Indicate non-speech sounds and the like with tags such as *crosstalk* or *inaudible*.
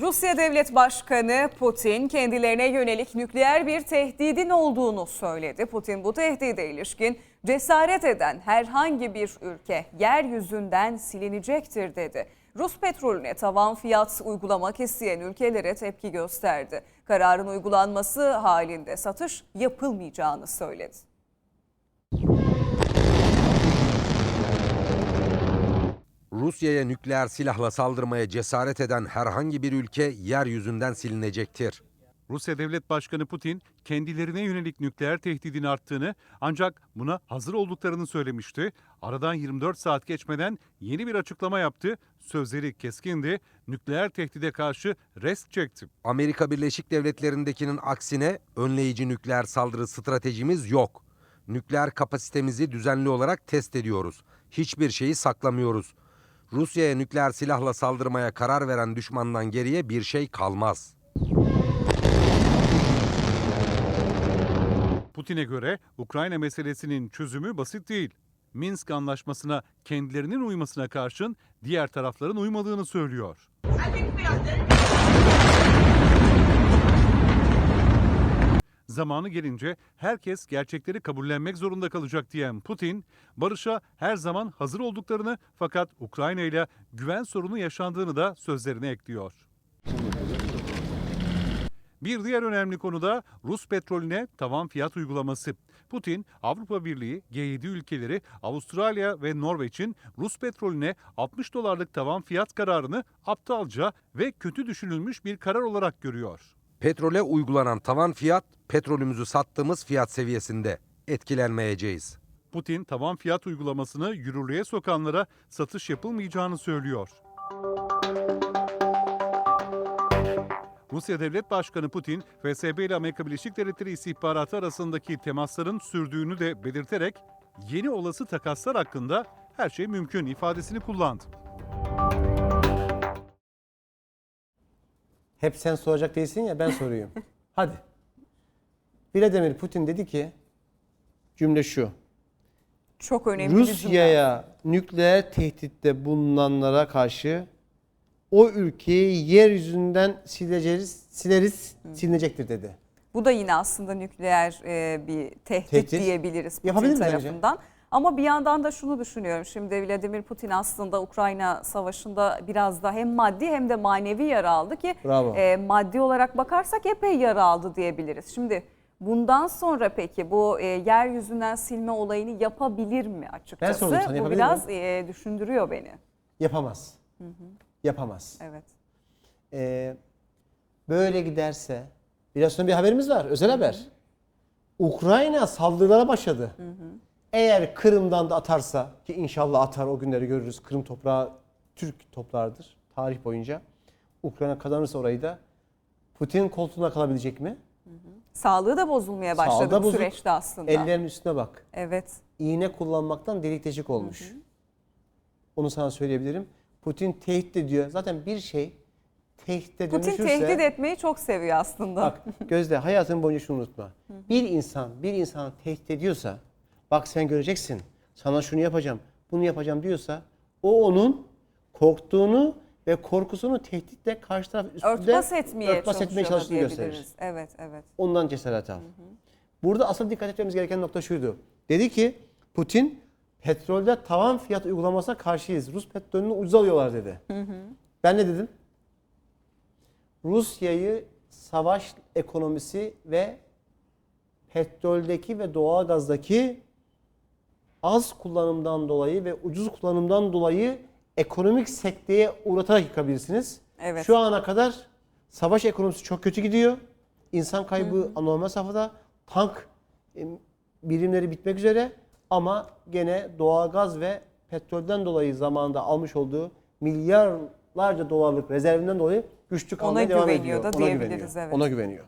Rusya Devlet Başkanı Putin kendilerine yönelik nükleer bir tehdidin olduğunu söyledi. Putin bu tehdide ilişkin cesaret eden herhangi bir ülke yeryüzünden silinecektir dedi. Rus petrolüne tavan fiyat uygulamak isteyen ülkelere tepki gösterdi. Kararın uygulanması halinde satış yapılmayacağını söyledi. Rusya'ya nükleer silahla saldırmaya cesaret eden herhangi bir ülke yeryüzünden silinecektir. Rusya Devlet Başkanı Putin kendilerine yönelik nükleer tehdidin arttığını ancak buna hazır olduklarını söylemişti. Aradan 24 saat geçmeden yeni bir açıklama yaptı. Sözleri keskindi. Nükleer tehdide karşı rest çekti. Amerika Birleşik Devletleri'ndekinin aksine önleyici nükleer saldırı stratejimiz yok. Nükleer kapasitemizi düzenli olarak test ediyoruz. Hiçbir şeyi saklamıyoruz. Rusya'ya nükleer silahla saldırmaya karar veren düşmandan geriye bir şey kalmaz. Putin'e göre Ukrayna meselesinin çözümü basit değil. Minsk anlaşmasına kendilerinin uymasına karşın diğer tarafların uymadığını söylüyor. Zamanı gelince herkes gerçekleri kabullenmek zorunda kalacak diyen Putin, barışa her zaman hazır olduklarını fakat Ukrayna ile güven sorunu yaşandığını da sözlerine ekliyor. Bir diğer önemli konu da Rus petrolüne tavan fiyat uygulaması. Putin, Avrupa Birliği, G7 ülkeleri, Avustralya ve Norveç'in Rus petrolüne 60 dolarlık tavan fiyat kararını aptalca ve kötü düşünülmüş bir karar olarak görüyor. Petrole uygulanan tavan fiyat petrolümüzü sattığımız fiyat seviyesinde. Etkilenmeyeceğiz. Putin tavan fiyat uygulamasını yürürlüğe sokanlara satış yapılmayacağını söylüyor. Rusya Devlet Başkanı Putin, FSB ile Amerika Birleşik Devletleri istihbaratı arasındaki temasların sürdüğünü de belirterek yeni olası takaslar hakkında her şey mümkün ifadesini kullandı. Hep sen soracak değilsin ya ben sorayım. *laughs* Hadi. Vladimir Putin dedi ki cümle şu. Çok önemli bir. Rusya'ya nükleer tehditte bulunanlara karşı o ülkeyi yeryüzünden sileceğiz, sileriz, silinecektir dedi. Bu da yine aslında nükleer e, bir tehdit, Tehdit. diyebiliriz Putin Yapabilir mi tarafından. Ama bir yandan da şunu düşünüyorum. Şimdi Vladimir Putin aslında Ukrayna Savaşı'nda biraz da hem maddi hem de manevi yara aldı ki Bravo. e, maddi olarak bakarsak epey yara aldı diyebiliriz. Şimdi bundan sonra peki bu e, yeryüzünden silme olayını yapabilir mi açıkçası? Ben sordum sana, bu biraz e, düşündürüyor beni. Yapamaz. Yapamaz. Evet. Ee, böyle giderse biraz sonra bir haberimiz var. Özel haber. Ukrayna saldırılara başladı. Eğer Kırım'dan da atarsa ki inşallah atar o günleri görürüz. Kırım toprağı Türk toprağıdır tarih boyunca. Ukrayna kazanırsa orayı da Putin koltuğuna kalabilecek mi? Sağlığı da bozulmaya başladı Sağlığı da bu bozuk. süreçte aslında. Ellerin üstüne bak. Evet. İğne kullanmaktan delik deşik olmuş. Onu sana söyleyebilirim. Putin tehdit ediyor. Zaten bir şey tehditte Putin dönüşürse... tehdit etmeyi çok seviyor aslında. Bak Gözde hayatın boyunca şunu unutma. Bir insan bir insanı tehdit ediyorsa bak sen göreceksin sana şunu yapacağım bunu yapacağım diyorsa o onun korktuğunu ve korkusunu tehditle karşı taraf üstünde örtbas etmeye örtbas etmeye çalıştığını gösterir. Evet, evet. Ondan cesaret al. Burada asıl dikkat etmemiz gereken nokta şuydu. Dedi ki Putin petrolde tavan fiyat uygulamasına karşıyız. Rus petrolünü ucuz alıyorlar dedi. Ben ne dedim? Rusya'yı savaş ekonomisi ve petroldeki ve doğalgazdaki az kullanımdan dolayı ve ucuz kullanımdan dolayı ekonomik sekteye uğratarak yıkabilirsiniz. Evet. Şu ana kadar savaş ekonomisi çok kötü gidiyor. İnsan kaybı anormal safhada. Tank e, birimleri bitmek üzere ama gene doğalgaz ve petrolden dolayı zamanında almış olduğu milyarlarca dolarlık rezervinden dolayı güçlü kalmaya devam güveniyor ediyor. da Ona diyebiliriz, güveniyor. evet. Ona güveniyor.